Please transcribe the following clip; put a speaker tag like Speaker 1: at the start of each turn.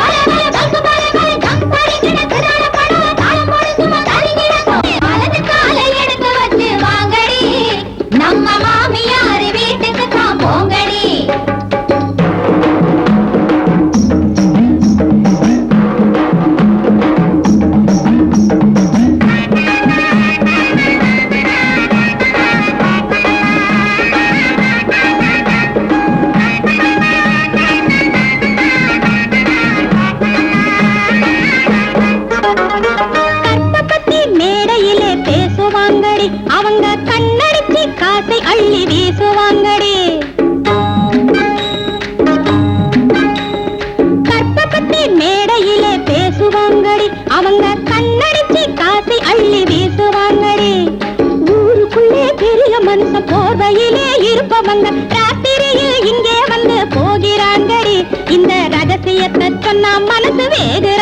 Speaker 1: Vai, கண்ணடிச்சு காசை அள்ளி வீசுவாங்கடி. கற்பப்பத்தி மேடையிலே பேசுவாங்கடி. அவங்க கண்ணடிச்சு காசை அள்ளி வீசுவாங்கடி. ஊருக்குள்ளே பெரிய மனுஷன் போர்வையிலே இருப்பவங்க ராத்திரியில் இங்கே வந்து போகிறாங்கடி. இந்த ரகசியத்தை சொன்னா மனசு
Speaker 2: வேகிற